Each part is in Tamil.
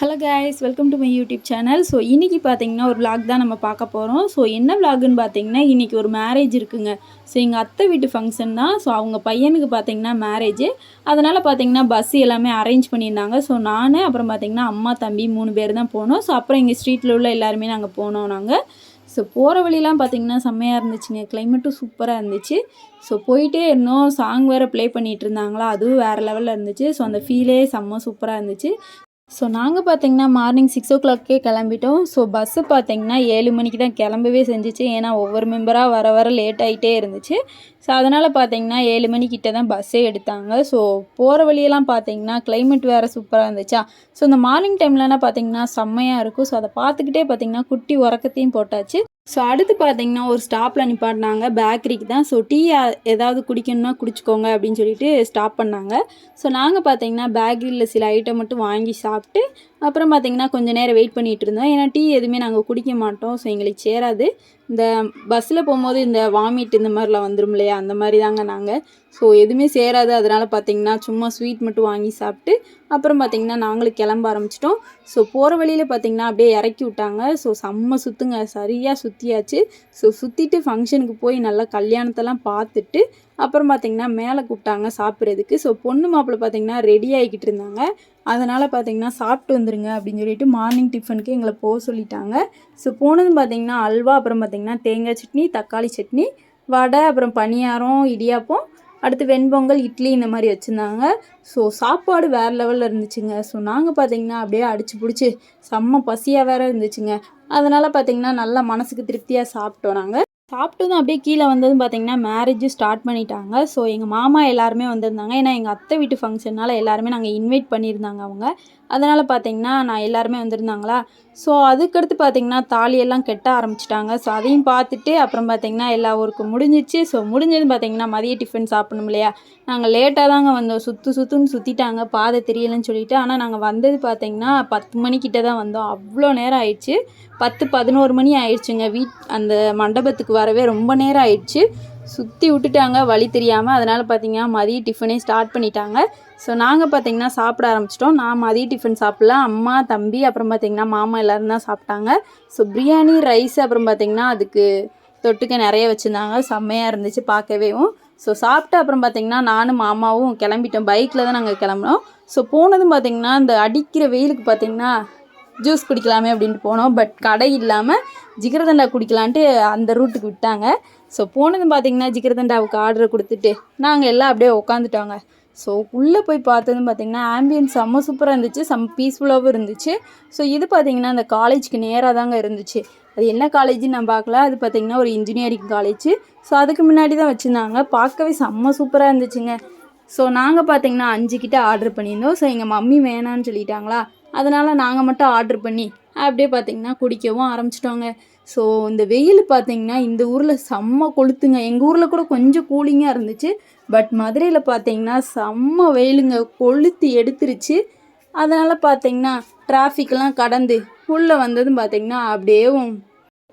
Hello guys welcome to my YouTube channel so இன்றைக்கி பார்த்தீங்கன்னா ஒரு vlog தான் நம்ம பார்க்க போகிறோம் ஸோ என்ன vlogன்னு பார்த்தீங்கன்னா இன்றைக்கி ஒரு மேரேஜ் இருக்குங்க. ஸோ எங்கள் அத்தை வீட்டு ஃபங்க்ஷன் தான். ஸோ அவங்க பையனுக்கு பார்த்தீங்கன்னா மேரேஜ் அதனால் பார்த்தீங்கன்னா பஸ் எல்லாமே அரேஞ்ச் பண்ணியிருந்தாங்க. ஸோ நான் அப்புறம் பார்த்தீங்கன்னா அம்மா தம்பி மூணு பேர் தான் போனோம். ஸோ அப்புறம் எங்கள் ஸ்ட்ரீட்டில் உள்ள எல்லாருமே நாங்கள் போனோம் நாங்கள் ஸோ போகிற வழிலாம் பார்த்தீங்கன்னா செம்மையாக இருந்துச்சுங்க. கிளைமேட்டும் சூப்பராக இருந்துச்சு. ஸோ போயிட்டே இருந்தோம். சாங் வேறு ப்ளே பண்ணிகிட்டு இருந்தாங்களா? அதுவும் வேறு லெவலில் இருந்துச்சு. ஸோ அந்த ஃபீலே செம்ம சூப்பராக இருந்துச்சு. ஸோ நாங்கள் பார்த்தீங்கன்னா மார்னிங் சிக்ஸ் ஓ கிளாக்கே கிளம்பிட்டோம். ஸோ பஸ்ஸு பார்த்திங்கன்னா ஏழு மணிக்கு தான் கிளம்பவே செஞ்சுச்சு. ஏன்னா ஒவ்வொரு மெம்பராக வர வர லேட் ஆகிட்டே இருந்துச்சு. ஸோ அதனால் பார்த்திங்கன்னா ஏழு மணிக்கிட்ட தான் பஸ்ஸே எடுத்தாங்க. ஸோ போகிற வழியெல்லாம் பார்த்திங்கன்னா கிளைமேட் வேறு சூப்பராக இருந்துச்சா? ஸோ இந்த மார்னிங் டைம்லலாம் பார்த்திங்கன்னா செம்மையாக இருக்கும். ஸோ அதை பார்த்துக்கிட்டே பார்த்தீங்கன்னா குட்டி உறக்கத்தையும் போட்டாச்சு. ஸோ அடுத்து பார்த்தீங்கன்னா ஒரு ஸ்டாப்பில் நிப்பாட்டினாங்க. பேக்கரிக்கு தான். ஸோ டீ ஏதாவது குடிக்கணும்னா குடிச்சிக்கோங்க அப்படின்னு சொல்லிட்டு ஸ்டாப் பண்ணாங்க. ஸோ நாங்கள் பார்த்தீங்கன்னா பேக்கரியில் சில ஐட்டம் மட்டும் வாங்கி சாப்பிட்டு அப்புறம் பார்த்தீங்கன்னா கொஞ்சம் நேரம் வெயிட் பண்ணிகிட்டு இருந்தோம் ஏன்னா டீ எதுவுமே நாங்கள் குடிக்க மாட்டோம். ஸோ எங்களுக்கு சேராது. இந்த பஸ்ஸில் போகும்போது இந்த வாமிட் இந்த மாதிரிலாம் வந்துடும் இல்லையா? அந்த மாதிரி தாங்க நாங்கள் ஸோ எதுவுமே சேராது. அதனால் பார்த்தீங்கன்னா சும்மா ஸ்வீட் மட்டும் வாங்கி சாப்பிட்டு அப்புறம் பார்த்தீங்கன்னா நாங்களும் கிளம்ப ஆரம்பிச்சிட்டோம். ஸோ போகிற வழியில் பார்த்தீங்கன்னா அப்படியே இறக்கி விட்டாங்க. ஸோ செம்ம சுற்றுங்க சரியாக சுற்றியாச்சு ஸோ சுற்றிட்டு ஃபங்க்ஷனுக்கு போய் நல்லா கல்யாணத்தெல்லாம் பார்த்துட்டு அப்புறம் பார்த்தீங்கன்னா மேலே கூப்பிட்டாங்க சாப்பிட்றதுக்கு. ஸோ பொண்ணு மாப்பிள்ளை பார்த்தீங்கன்னா ரெடி ஆகிக்கிட்டு இருந்தாங்க. அதனால் பார்த்தீங்கன்னா சாப்பிட்டு வந்துருங்க அப்படின்னு சொல்லிட்டு மார்னிங் டிஃபனுக்கு எங்களை போக சொல்லிட்டாங்க. ஸோ போனதும் பார்த்தீங்கன்னா அல்வா அப்புறம் பார்த்தீங்கன்னா தேங்காய் சட்னி தக்காளி சட்னி வடை அப்புறம் பணியாரம் இடியாப்பம் அடுத்து வெண்பொங்கல் இட்லி இந்த மாதிரி வச்சுருந்தாங்க. ஸோ சாப்பாடு வேறு லெவலில் இருந்துச்சுங்க. ஸோ நாங்கள் பார்த்தீங்கன்னா அப்படியே அடிச்சு பிடிச்சி செம்ம பசியாக வேறு இருந்துச்சுங்க. அதனால் பார்த்தீங்கன்னா நல்லா மனசுக்கு திருப்தியாக சாப்பிட்டோம் நாங்கள் சாப்பிட்டதும் அப்படியே கீழே வந்ததும் பார்த்தீங்கன்னா மேரேஜ் ஸ்டார்ட் பண்ணிட்டாங்க. ஸோ எங்கள் மாமா எல்லாருமே வந்திருந்தாங்க. ஏன்னா எங்கள் அத்தை வீட்டு ஃபங்க்ஷனால் எல்லாருமே நாங்கள் இன்வைட் பண்ணியிருந்தாங்க அவங்க. அதனால் பார்த்தீங்கன்னா நான் எல்லாருமே வந்திருந்தாங்களா? ஸோ அதுக்கடுத்து பார்த்தீங்கன்னா தாலியெல்லாம் கெட்ட ஆரம்பிச்சிட்டாங்க. ஸோ அதையும் பார்த்துட்டு அப்புறம் பார்த்தீங்கன்னா எல்லா ஊருக்கும் முடிஞ்சிச்சு. ஸோ முடிஞ்சதும் பார்த்தீங்கன்னா மதிய டிஃபன் சாப்பிடணும் இல்லையா? நாங்கள் லேட்டாக தாங்க வந்தோம். சுற்று சுற்றுன்னு சுற்றிட்டாங்க பாதை தெரியலன்னு சொல்லிட்டு. ஆனால் நாங்கள் வந்தது பார்த்தீங்கன்னா பத்து மணிக்கிட்ட தான் வந்தோம். அவ்வளோ நேரம் ஆயிடுச்சு. பத்து பதினோரு மணி ஆயிடுச்சுங்க. வீட் அந்த மண்டபத்துக்கு வரவே ரொம்ப நேரம் ஆயிடுச்சு. சுற்றி விட்டுட்டாங்க வழி தெரியாமல் அதனால் பார்த்தீங்கன்னா மதிய டிஃபனே ஸ்டார்ட் பண்ணிட்டாங்க. ஸோ நாங்கள் பார்த்தீங்கன்னா சாப்பிட ஆரம்பிச்சிட்டோம். நான் மதிய டிஃபன் சாப்பிடல. அம்மா தம்பி அப்புறம் பார்த்தீங்கன்னா மாமா எல்லோரும் தான் சாப்பிட்டாங்க. ஸோ பிரியாணி ரைஸ் அப்புறம் பார்த்தீங்கன்னா அதுக்கு தொட்டுக்க நிறைய வச்சுருந்தாங்க. செம்மையாக இருந்துச்சு பார்க்கவேவும் ஸோ சாப்பிட்டு அப்புறம் பார்த்தீங்கன்னா நானும் மாமாவும் கிளம்பிட்டோம். பைக்கில் தான் நாங்கள் கிளம்பினோம். ஸோ போனதும் பார்த்தீங்கன்னா இந்த அடிக்கிற வெயிலுக்கு பார்த்தீங்கன்னா ஜூஸ் குடிக்கலாமே அப்படின்ட்டு போனோம். பட் கடை இல்லாமல் ஜிகரதண்டா குடிக்கலான்ட்டு அந்த ரூட்டுக்கு விட்டாங்க. ஸோ போனதும் பார்த்தீங்கன்னா ஜிகரதண்டாவுக்கு ஆர்டர் கொடுத்துட்டு நாங்கள் எல்லாம் அப்படியே உட்காந்துட்டோங்க ஸோ உள்ளே போய் பார்த்ததும் பார்த்திங்கன்னா ஆம்பியன்ஸ் செம்ம சூப்பராக இருந்துச்சு. செம் பீஸ்ஃபுல்லாகவும் இருந்துச்சு. ஸோ இது பார்த்திங்கன்னா அந்த காலேஜ்க்கு நேராக தாங்க இருந்துச்சு. அது என்ன காலேஜ்னு நான் பார்க்கல. அது பார்த்தீங்கன்னா ஒரு இன்ஜினியரிங் காலேஜ் ஸோ அதுக்கு முன்னாடி தான் வச்சுருந்தாங்க. பார்க்கவே செம்ம சூப்பராக இருந்துச்சுங்க. ஸோ நாங்கள் பார்த்தீங்கன்னா அஞ்சு கிட்ட ஆர்டர் பண்ணியிருந்தோம். ஸோ எங்கள் மம்மி வேணான்னு சொல்லிட்டாங்களா? அதனால் நாங்கள் மட்டும் ஆர்டர் பண்ணி அப்படியே பார்த்தீங்கன்னா குடிக்கவும் ஆரம்பிச்சிட்டோங்க. ஸோ இந்த வெயில் பார்த்தீங்கன்னா இந்த ஊரில் செம்ம கொளுத்துங்க. எங்கள் ஊரில் கூட கொஞ்சம் கூலிங்காக இருந்துச்சு. பட் மதுரையில் பார்த்தீங்கன்னா செம்ம வெயிலுங்க. கொளுத்து எடுத்துருச்சு. அதனால் பார்த்தீங்கன்னா டிராஃபிக்லாம் கடந்து உள்ளே வந்ததும் பார்த்தீங்கன்னா அப்படியே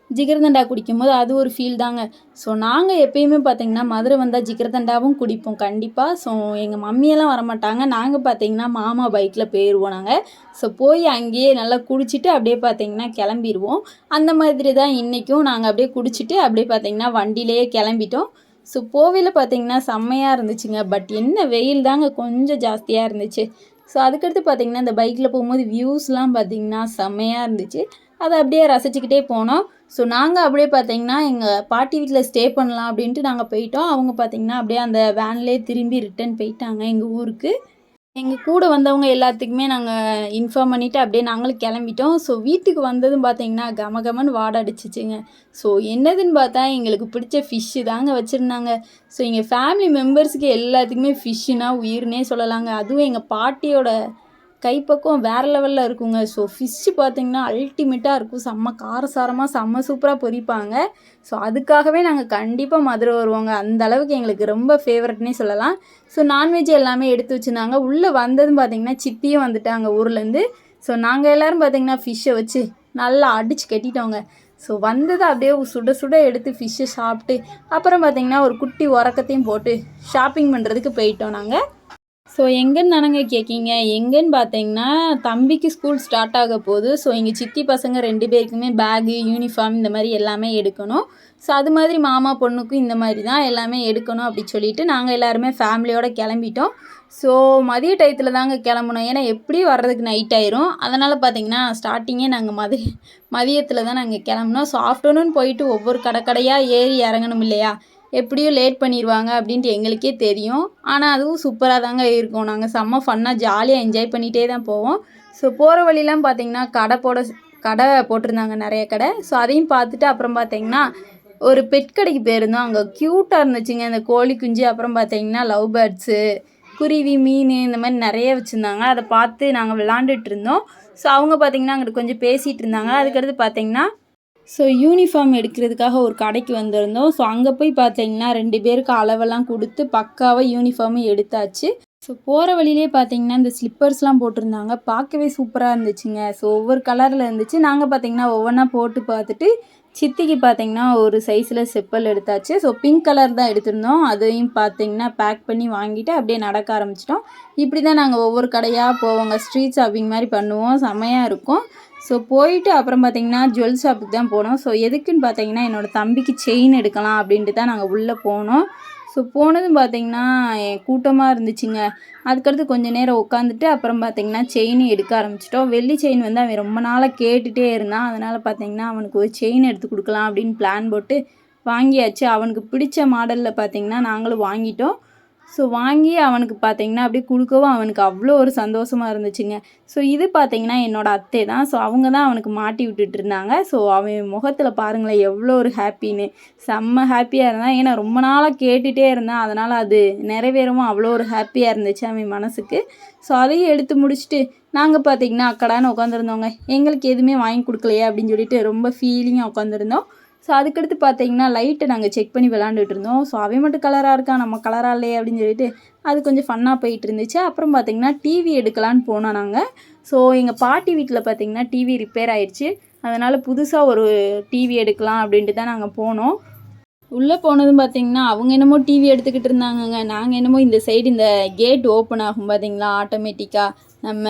ஜிகர்தண்டா குடிக்கும்போது அது ஒரு ஃபீல் தாங்க. ஸோ நாங்கள் எப்பயுமே பார்த்தீங்கன்னா மதுரை வந்தால் ஜிகர்தண்டாவும் குடிப்போம் கண்டிப்பாக ஸோ எங்கள் மம்மியெல்லாம் வரமாட்டாங்க. நாங்கள் பார்த்தீங்கன்னா மாமா பைக்கில் போயிடுவோம் நாங்கள் ஸோ போய் அங்கேயே நல்லா குடிச்சிட்டு அப்படியே பார்த்தீங்கன்னா கிளம்பிடுவோம் அந்த மாதிரி தான் இன்றைக்கும் நாங்கள் அப்படியே குடிச்சிட்டு அப்படியே பார்த்தீங்கன்னா வண்டியிலேயே கிளம்பிட்டோம். ஸோ போவையில் பார்த்தீங்கன்னா செம்மையாக இருந்துச்சுங்க. பட் என்ன வெயில் தாங்க கொஞ்சம் ஜாஸ்தியாக இருந்துச்சு. ஸோ அதுக்கடுத்து பார்த்தீங்கன்னா இந்த பைக்கில் போகும்போது வியூஸ்லாம் பார்த்தீங்கன்னா செம்மையாக இருந்துச்சு. அதை அப்படியே ரசிச்சுக்கிட்டே போனோம். ஸோ நாங்கள் அப்படியே பார்த்தீங்கன்னா எங்கள் பாட்டி வீட்டில் ஸ்டே பண்ணலாம் அப்படின்ட்டு நாங்கள் போயிட்டோம். அவங்க பார்த்தீங்கன்னா அப்படியே அந்த வேன்லேயே திரும்பி ரிட்டர்ன் போயிட்டாங்க எங்கள் ஊருக்கு. எங்கள் கூட வந்தவங்க எல்லாத்துக்குமே நாங்கள் இன்ஃபார்ம் பண்ணிவிட்டு அப்படியே நாங்களும் கிளம்பிட்டோம். ஸோ வீட்டுக்கு வந்ததும் பார்த்தீங்கன்னா கம கமன்னு அடிச்சிச்சுங்க. ஸோ என்னதுன்னு பார்த்தா எங்களுக்கு பிடிச்ச ஃபிஷ்ஷு தாங்க வச்சுருந்தாங்க. ஸோ எங்கள் ஃபேமிலி மெம்பர்ஸுக்கு எல்லாத்துக்குமே ஃபிஷ்ஷுனா உயிர்னே சொல்லலாங்க. அதுவும் எங்கள் பாட்டியோட கைப்பக்கம் வேறு லெவலில் இருக்குங்க. ஸோ ஃபிஷ்ஷு பார்த்திங்கன்னா அல்டிமேட்டாக இருக்கும். செம்ம காரசாரமாக செம்ம சூப்பராக பொரிப்பாங்க. ஸோ அதுக்காகவே நாங்கள் கண்டிப்பாக மதுரை வருவோங்க. அந்த அளவுக்கு எங்களுக்கு ரொம்ப ஃபேவரட்னே சொல்லலாம். ஸோ நான்வெஜ் எல்லாமே எடுத்து வச்சுருந்தாங்க. உள்ளே வந்ததும் பார்த்திங்கன்னா சித்தியும் வந்துட்டாங்க ஊர்லேருந்து. ஸோ நாங்கள் எல்லோரும் பார்த்திங்கன்னா ஃபிஷ்ஷை வச்சு நல்லா அடித்து கட்டிட்டோங்க. ஸோ வந்ததை அப்படியே சுட சுட எடுத்து ஃபிஷ்ஷை சாப்பிட்டு அப்புறம் பார்த்திங்கன்னா ஒரு குட்டி உறக்கத்தையும் போட்டு ஷாப்பிங் பண்ணுறதுக்கு போயிட்டோம் நாங்கள் ஸோ எங்கேன்னு தானங்க கேட்கீங்க எங்கேன்னு பார்த்தீங்கன்னா தம்பிக்கு ஸ்கூல் ஸ்டார்ட் ஆக போகுது ஸோ எங்கள் சித்தி பசங்க ரெண்டு பேருக்குமே பேகு யூனிஃபார்ம் இந்த மாதிரி எல்லாமே எடுக்கணும். ஸோ அது மாதிரி மாமா பொண்ணுக்கும் இந்த மாதிரி தான் எல்லாமே எடுக்கணும் அப்படி சொல்லிட்டு நாங்கள் எல்லாருமே ஃபேமிலியோடு கிளம்பிட்டோம். ஸோ மதிய டயத்தில் தாங்க கிளம்பணும் ஏன்னா எப்படி வர்றதுக்கு நைட் ஆயிரும். அதனால் பார்த்தீங்கன்னா ஸ்டார்டிங்கே நாங்கள் மதிய மதியத்தில் தான் நாங்கள் கிளம்புனோம். ஸோ ஆஃப்டர்நூன் போயிட்டு ஒவ்வொரு கடை கடையாக ஏறி இறங்கணும் இல்லையா? எப்படியும் லேட் பண்ணிடுவாங்க அப்படின்ட்டு எங்களுக்கே தெரியும். ஆனால் அதுவும் சூப்பராக தாங்க இருக்கும். நாங்கள் செம்ம ஃபன்னாக ஜாலியாக என்ஜாய் பண்ணிகிட்டே தான் போவோம். ஸோ போகிற வழிலாம் பார்த்தீங்கன்னா கடை போட கடை போட்டிருந்தாங்க நிறைய கடை. ஸோ அதையும் பார்த்துட்டு அப்புறம் பார்த்தீங்கன்னா ஒரு பெட் கடைக்கு போயிருந்தோம். அங்கே க்யூட்டாக இருந்துச்சுங்க. இந்த கோழி குஞ்சு அப்புறம் பார்த்தீங்கன்னா லவ் பேர்ட்ஸு குருவி மீன் இந்த மாதிரி நிறைய வச்சுருந்தாங்க. அதை பார்த்து நாங்கள் விளாண்டுட்டு இருந்தோம். ஸோ அவங்க பார்த்தீங்கன்னா அங்கிட்டு கொஞ்சம் பேசிகிட்டு இருந்தாங்க. அதுக்கடுத்து பார்த்தீங்கன்னா ஸோ யூனிஃபார்ம் எடுக்கிறதுக்காக ஒரு கடைக்கு வந்திருந்தோம். ஸோ அங்கே போய் பார்த்தீங்கன்னா ரெண்டு பேருக்கு அளவெல்லாம் கொடுத்து பக்காவாக யூனிஃபார்மும் எடுத்தாச்சு. ஸோ போகிற வழியிலே பார்த்தீங்கன்னா இந்த ஸ்லிப்பர்ஸ்லாம் போட்டிருந்தாங்க. பார்க்கவே சூப்பராக இருந்துச்சுங்க. ஸோ ஒவ்வொரு கலரில் இருந்துச்சு. நாங்கள் பார்த்தீங்கன்னா ஒவ்வொன்றா போட்டு பார்த்துட்டு சித்திக்கு பார்த்தீங்கன்னா ஒரு சைஸில் செப்பல் எடுத்தாச்சு. ஸோ பிங்க் கலர் தான் எடுத்திருந்தோம். அதையும் பார்த்தீங்கன்னா பேக் பண்ணி வாங்கிட்டு அப்படியே நடக்க ஆரம்பிச்சிட்டோம். இப்படி தான் நாங்கள் ஒவ்வொரு கடையாக போவோங்க. ஸ்ட்ரீட் ஷாப்பிங் மாதிரி பண்ணுவோம். செம்மையாக இருக்கும். ஸோ போயிட்டு அப்புறம் பார்த்தீங்கன்னா ஜுவல் ஷாப்புக்கு தான் போனோம். ஸோ எதுக்குன்னு பார்த்தீங்கன்னா என்னோடய தம்பிக்கு செயின் எடுக்கலாம் அப்படின்ட்டு தான் நாங்கள் உள்ளே போனோம். ஸோ போனதும் பார்த்தீங்கன்னா கூட்டமாக இருந்துச்சுங்க. அதுக்கடுத்து கொஞ்சம் நேரம் உட்காந்துட்டு அப்புறம் பார்த்தீங்கன்னா செயின் எடுக்க ஆரம்பிச்சிட்டோம். வெள்ளி செயின் வந்து அவன் ரொம்ப நாளாக கேட்டுகிட்டே இருந்தான். அதனால் பார்த்தீங்கன்னா அவனுக்கு ஒரு செயின் எடுத்து கொடுக்கலாம் அப்படின்னு பிளான் போட்டு வாங்கியாச்சு. அவனுக்கு பிடிச்ச மாடலில் பார்த்தீங்கன்னா நாங்களும் வாங்கிட்டோம். ஸோ வாங்கி அவனுக்கு பார்த்தீங்கன்னா அப்படியே கொடுக்கவும் அவனுக்கு அவ்வளோ ஒரு சந்தோஷமாக இருந்துச்சுங்க. ஸோ இது பார்த்தீங்கன்னா என்னோடய அத்தை தான். ஸோ அவங்க தான் அவனுக்கு மாட்டி விட்டுட்டு இருந்தாங்க. ஸோ அவன் முகத்தில் பாருங்களேன் எவ்வளோ ஒரு ஹாப்பின்னு. செம்ம ஹாப்பியாக இருந்தான். ஏன்னா ரொம்ப நாளாக கேட்டுகிட்டே இருந்தான். அதனால் அது நிறைவேறவும் அவ்வளோ ஒரு ஹாப்பியாக இருந்துச்சு அவன் மனசுக்கு. ஸோ அதையும் எடுத்து முடிச்சுட்டு நாங்கள் பார்த்தீங்கன்னா அக்கடான்னு உட்காந்துருந்தோங்க எங்களுக்கு எதுவுமே வாங்கி கொடுக்கலையே அப்படின்னு சொல்லிட்டு ரொம்ப ஃபீலிங்காக உட்காந்துருந்தோம் ஸோ அதுக்கடுத்து பார்த்தீங்கன்னா லைட்டை நாங்கள் செக் பண்ணி விளாண்டுட்டு இருந்தோம். ஸோ அவன் மட்டும் கலராக இருக்கான் நம்ம கலராக இல்லையே? அப்படின்னு சொல்லிட்டு அது கொஞ்சம் ஃபன்னாக போயிட்டு இருந்துச்சு. அப்புறம் பார்த்தீங்கன்னா டிவி எடுக்கலான்னு போனோம் நாங்கள் ஸோ எங்கள் பாட்டி வீட்டில் பார்த்தீங்கன்னா டிவி ரிப்பேர் ஆயிடுச்சு. அதனால் புதுசாக ஒரு டிவி எடுக்கலாம் அப்படின்ட்டு தான் நாங்கள் போனோம். உள்ளே போனதும் பார்த்தீங்கன்னா அவங்க என்னமோ டிவி எடுத்துக்கிட்டு இருந்தாங்கங்க. நாங்கள் என்னமோ இந்த சைடு இந்த கேட் ஓப்பன் ஆகும் பார்த்தீங்களா? ஆட்டோமேட்டிக்காக நம்ம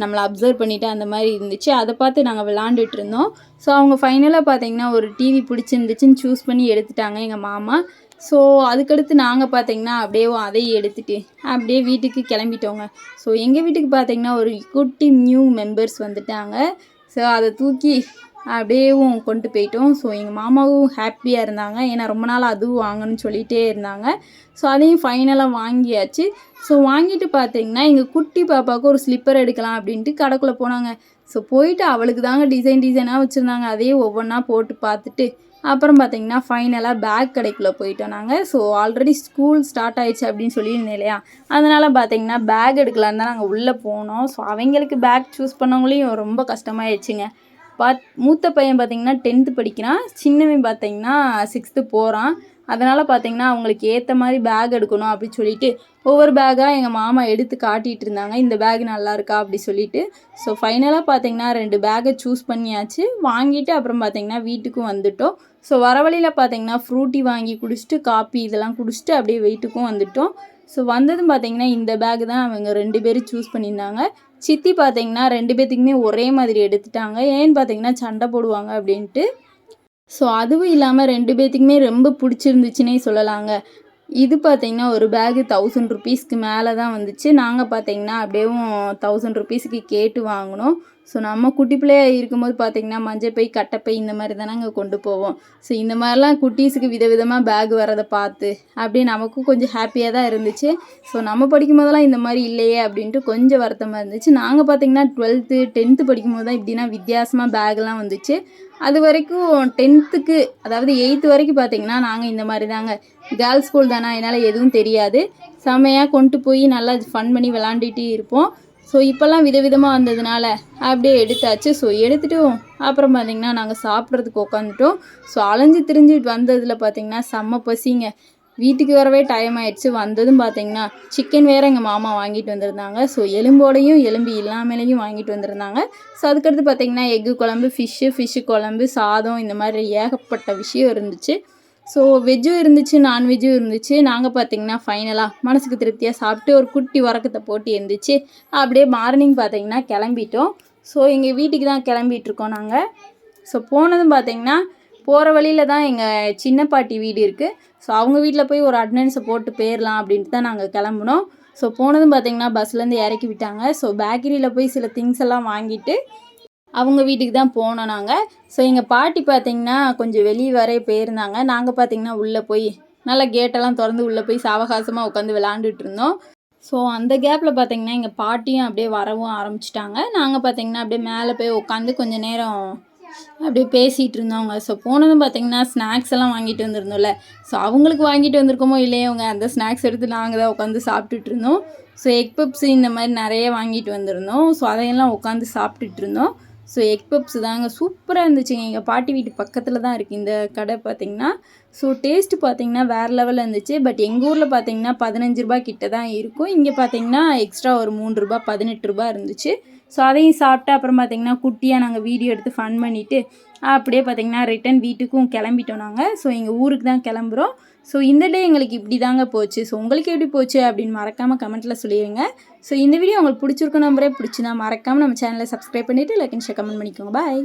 நம்மளை அப்சர்வ் பண்ணிவிட்டு அந்த மாதிரி இருந்துச்சு. அதை பார்த்து நாங்கள் விளாண்டுட்டு இருந்தோம். ஸோ அவங்க ஃபைனலாக பார்த்தீங்கன்னா ஒரு டிவி பிடிச்சிருந்துச்சின்னு சூஸ் பண்ணி எடுத்துட்டாங்க எங்கள் மாமா. ஸோ அதுக்கடுத்து நாங்கள் பார்த்தீங்கன்னா அப்படியே அதையும் எடுத்துகிட்டு அப்படியே வீட்டுக்கு கிளம்பிட்டோங்க. ஸோ எங்கள் வீட்டுக்கு பார்த்தீங்கன்னா ஒரு குட்டி நியூ மெம்பர்ஸ் வந்துட்டாங்க. ஸோ அதை தூக்கி அப்படியேவும் கொண்டு போயிட்டோம். ஸோ எங்கள் மாமாவும் ஹாப்பியாக இருந்தாங்க. ஏன்னா ரொம்ப நாள் அதுவும் வாங்கணும்னு சொல்லிகிட்டே இருந்தாங்க. ஸோ அதையும் ஃபைனலாக வாங்கியாச்சு. ஸோ வாங்கிட்டு பார்த்தீங்கன்னா எங்கள் குட்டி பாப்பாவுக்கு ஒரு ஸ்லிப்பர் எடுக்கலாம் அப்படின்ட்டு கடைக்குள்ளே போனாங்க. ஸோ போயிட்டு அவளுக்கு தாங்க டிசைன் டிசைனாக வச்சுருந்தாங்க. அதையே ஒவ்வொன்றா போட்டு பார்த்துட்டு அப்புறம் பார்த்தீங்கன்னா ஃபைனலாக பேக் கடைக்குள்ளே போயிட்டோம் நாங்கள் ஸோ ஆல்ரெடி ஸ்கூல் ஸ்டார்ட் ஆயிடுச்சு அப்படின்னு சொல்லியிருந்தேன் இல்லையா? அதனால் பார்த்தீங்கன்னா பேக் எடுக்கலான்னு தான் நாங்கள் உள்ளே போனோம். ஸோ அவங்களுக்கு பேக் சூஸ் பண்ணவங்களையும் ரொம்ப கஷ்டமாயிடுச்சுங்க. பாத் மூத்த பையன் பார்த்தீங்கன்னா டென்த்து படிக்கிறான். சின்னவன் பார்த்தீங்கன்னா சிக்ஸ்த்து போகிறான் அதனால் பார்த்தீங்கன்னா அவங்களுக்கு ஏற்ற மாதிரி பேக் எடுக்கணும் அப்படி சொல்லிட்டு ஒவ்வொரு பேக்காக எங்கள் மாமா எடுத்து காட்டிகிட்டு இருந்தாங்க. இந்த பேக் நல்லா இருக்கா அப்படி சொல்லிட்டு. ஸோ ஃபைனலாக பார்த்தீங்கன்னா ரெண்டு பேக்கை சூஸ் பண்ணியாச்சு. வாங்கிட்டு அப்புறம் பார்த்தீங்கன்னா வீட்டுக்கும் வந்துட்டோம். ஸோ வர வழியில் பார்த்தீங்கன்னா ஃப்ரூட்டி வாங்கி குடிச்சிட்டு காப்பி இதெல்லாம் குடிச்சிட்டு அப்படியே வீட்டுக்கும் வந்துட்டோம். ஸோ வந்ததும் பார்த்தீங்கன்னா இந்த பேக் தான் அவங்க ரெண்டு பேரும் சூஸ் பண்ணியிருந்தாங்க. சித்தி பார்த்தீங்கன்னா ரெண்டு பேர்த்துக்குமே ஒரே மாதிரி எடுத்துட்டாங்க. ஏன்னு பார்த்தீங்கன்னா சண்டை போடுவாங்க அப்படின்ட்டு. ஸோ அதுவும் இல்லாமல் ரெண்டு பேர்த்துக்குமே ரொம்ப பிடிச்சிருந்துச்சுன்னே சொல்லலாங்க. இது பார்த்தீங்கன்னா ஒரு பேகு தௌசண்ட் ருபீஸ்க்கு மேலே தான் வந்துச்சு. நாங்கள் பார்த்தீங்கன்னா அப்படியேவும் தௌசண்ட் ருபீஸுக்கு கேட்டு வாங்கினோம். ஸோ நம்ம குட்டி பிள்ளையாக இருக்கும்போது பார்த்திங்கன்னா மஞ்சப்பை கட்டப்பை இந்த மாதிரி தானே அங்கே கொண்டு போவோம். ஸோ இந்த மாதிரிலாம் குட்டீஸுக்கு விதவிதமாக பேக் வரதை பார்த்து அப்படியே நமக்கும் கொஞ்சம் ஹாப்பியாக தான் இருந்துச்சு. ஸோ நம்ம படிக்கும் போதெல்லாம் இந்த மாதிரி இல்லையே அப்படின்ட்டு கொஞ்சம் வருத்தமாக இருந்துச்சு. நாங்கள் பார்த்திங்கன்னா டுவெல்த்து டென்த்து படிக்கும் போது தான் இப்படின்னா வித்தியாசமாக பேக்லாம் வந்துச்சு. அது வரைக்கும் டென்த்துக்கு அதாவது எயித்து வரைக்கும் பார்த்திங்கன்னா நாங்கள் இந்த மாதிரி தாங்க. கேர்ள்ஸ் ஸ்கூல் தானே? என்னால் எதுவும் தெரியாது. செம்மையாக கொண்டு போய் நல்லா ஃபன் பண்ணி விளாண்டுட்டு இருப்போம். ஸோ இப்போல்லாம் விதவிதமாக வந்ததுனால அப்படியே எடுத்தாச்சு. ஸோ எடுத்துட்டும். அப்புறம் பார்த்திங்கன்னா நாங்கள் சாப்பிட்றதுக்கு உட்காந்துட்டோம் ஸோ அலைஞ்சு திரிஞ்சுட்டு வந்ததில் பார்த்திங்கன்னா செம்ம பசிங்க. வீட்டுக்கு வரவே டைம் ஆயிடுச்சு. வந்ததும் பார்த்தீங்கன்னா சிக்கன் வேறு எங்கள் மாமா வாங்கிட்டு வந்திருந்தாங்க. ஸோ எலும்போடையும் எலும்பு இல்லாமலேயும் வாங்கிட்டு வந்திருந்தாங்க. ஸோ அதுக்கடுத்து பார்த்திங்கன்னா எக்கு குழம்பு ஃபிஷ்ஷு ஃபிஷ்ஷு குழம்பு சாதம் இந்த மாதிரி ஏகப்பட்ட விஷயம் இருந்துச்சு. ஸோ வெஜ்ஜும் இருந்துச்சு நான்வெஜ்ஜும் இருந்துச்சு. நாங்கள் பார்த்தீங்கன்னா ஃபைனலாக மனசுக்கு திருப்தியாக சாப்பிட்டு ஒரு குட்டி உறக்கத்தை போட்டு இருந்துச்சு அப்படியே மார்னிங் பார்த்தீங்கன்னா கிளம்பிட்டோம். ஸோ எங்கள் வீட்டுக்கு தான் கிளம்பிகிட்ருக்கோம் நாங்கள் ஸோ போனதும் பார்த்தீங்கன்னா போகிற வழியில் தான் எங்கள் சின்ன பாட்டி வீடு இருக்குது ஸோ அவங்க வீட்டில் போய் ஒரு அட்டண்டன்ஸை போட்டு போயிடலாம் அப்படின்ட்டு தான் நாங்கள் கிளம்புனோம். ஸோ போனதும் பார்த்தீங்கன்னா பஸ்லேருந்து இறக்கி விட்டாங்க. ஸோ பேக்கரியில் போய் சில திங்ஸ் எல்லாம் வாங்கிட்டு அவங்க வீட்டுக்கு தான் போனோம் நாங்கள் ஸோ எங்கள் பாட்டி பார்த்தீங்கன்னா கொஞ்சம் வெளியே வரைய போயிருந்தாங்க. நாங்கள் பார்த்தீங்கன்னா உள்ளே போய் நல்லா கேட்டெல்லாம் திறந்து உள்ளே போய் சாவகாசமாக உட்காந்து விளாண்டுட்டு இருந்தோம். ஸோ அந்த கேப்பில் பார்த்தீங்கன்னா எங்கள் பாட்டியும் அப்படியே வரவும் ஆரம்பிச்சிட்டாங்க. நாங்கள் பார்த்தீங்கன்னா அப்படியே மேலே போய் உட்காந்து கொஞ்சம் நேரம் அப்படியே பேசிகிட்டு இருந்தோங்க. ஸோ போனதும் பார்த்தீங்கன்னா ஸ்நாக்ஸ் எல்லாம் வாங்கிட்டு வந்திருந்தோம்ல. ஸோ அவங்களுக்கு வாங்கிட்டு வந்திருக்கோமோ இல்லையோ அவங்க அந்த ஸ்நாக்ஸ் எடுத்து நாங்கள் தான் உட்காந்து சாப்பிட்டுட்டு இருந்தோம். ஸோ எக் பப்ஸு இந்த மாதிரி நிறைய வாங்கிட்டு வந்திருந்தோம். ஸோ அதையெல்லாம் உட்காந்து சாப்பிட்டுட்டு இருந்தோம். ஸோ எக் பப்ஸ் தாங்க சூப்பராக இருந்துச்சுங்க. எங்கள் பாட்டி வீட்டு பக்கத்தில் தான் இருக்குது இந்த கடை பார்த்திங்கன்னா ஸோ டேஸ்ட்டு பார்த்தீங்கன்னா வேறு லெவலில் இருந்துச்சு. பட் எங்கள் ஊரில் பார்த்தீங்கன்னா பதினஞ்சு ரூபா கிட்ட தான் இருக்கும். இங்கே பார்த்தீங்கன்னா எக்ஸ்ட்ரா ஒரு மூணு ரூபா பதினெட்டு ரூபாய் இருந்துச்சு. ஸோ அதையும் சாப்பிட்டு அப்புறம் பார்த்தீங்கன்னா குட்டியாக நாங்கள் வீடியோ எடுத்து ஃபன் பண்ணிவிட்டு அப்படியே பார்த்தீங்கன்னா ரிட்டன் வீட்டுக்கும் கிளம்பிட்டோம் நாங்கள் ஸோ எங்கள் ஊருக்கு தான் கிளம்புறோம். ஸோ இந்த டே எங்களுக்கு இப்படி தாங்க போச்சு. ஸோ உங்களுக்கு எப்படி போச்சு அப்படின்னு மறக்காமல் கமெண்ட்டில் சொல்லிடுங்க ஸோ இந்த வீடியோ உங்களுக்கு பிடிச்சிருக்க நம்பரே பிடிச்சினா மறக்காமல் நம்ம சேனலை சப்ஸ்கிரைப் பண்ணிவிட்டு லைக் அண்ட் ஷேர் கமெண்ட் பண்ணிக்கோங்க. பாய்